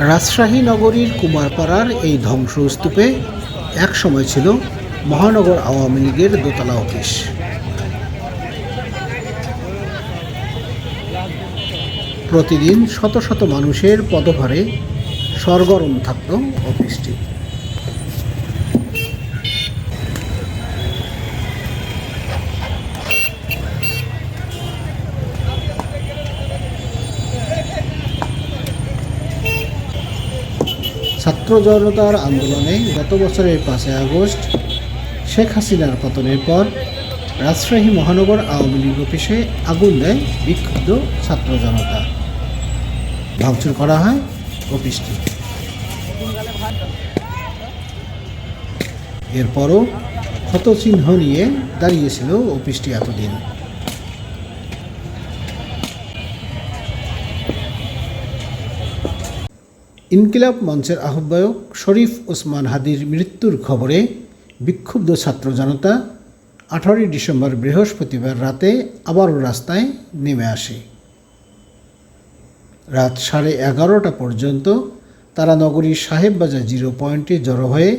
রাজশাহী নগরীর কুমারপাড়ার এই ধ্বংসস্তূপে এক সময় ছিল মহানগর আওয়ামী লীগের দোতলা অফিস। প্রতিদিন শত শত মানুষের পদভারে সরগরম থাকত অফিসটি। ছাত্র জনতার আন্দোলনে গত বছরের পাঁচই আগস্ট শেখ হাসিনার পতনের পর রাজশাহী মহানগর আওয়ামী লীগ অফিসে আগুন দেয় বিক্ষুব্ধ ছাত্র জনতা। ভাঙচুর করা হয় অফিসটি। এরপরও ক্ষতচিহ্ন নিয়ে দাঁড়িয়েছিল অফিসটি এতদিন। ইনকিলাব মঞ্চের আহ্বায়ক শরীফ ওসমান হাদির মৃত্যুর খবরে বিক্ষুব্ধ ছাত্র জনতা আঠারোই ডিসেম্বর বৃহস্পতিবার রাতে আবারও রাস্তায় নেমে আসে। রাত সাড়ে এগারোটা পর্যন্ত তারা নগরীর সাহেববাজার জিরো পয়েন্টে জড়ো হয়ে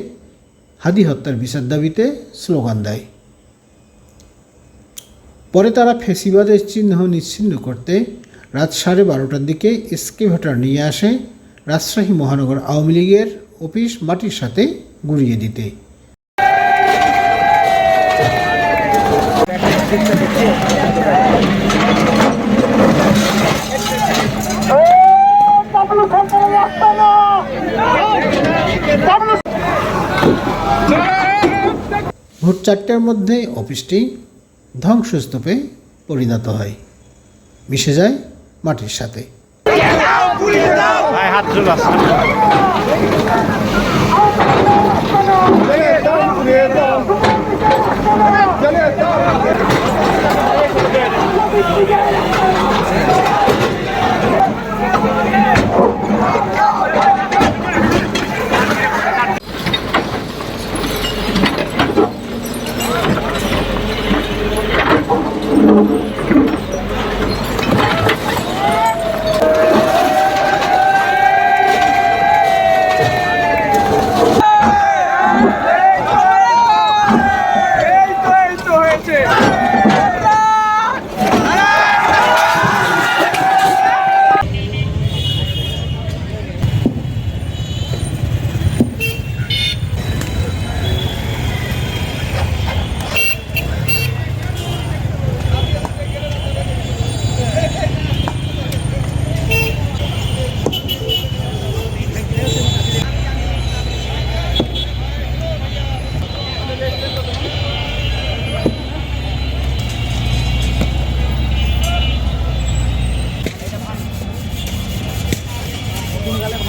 হাদি হত্যার বিচার দাবিতে স্লোগান দেয়। পরে তারা ফেসিবাদের চিহ্ন নিচ্ছিন্ন করতে রাত সাড়ে বারোটার দিকে এসকেভেটার নিয়ে আসে রাজশাহী মহানগর আওয়ামী লীগের অফিস মাটির সাথে গুড়িয়ে দিতে। ভোর চারটার মধ্যে অফিসটি ধ্বংসস্তূপে পরিণত হয়। মিশে যায় মাটির সাথে। ভাই হাত জোর আছে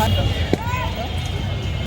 Manhattan.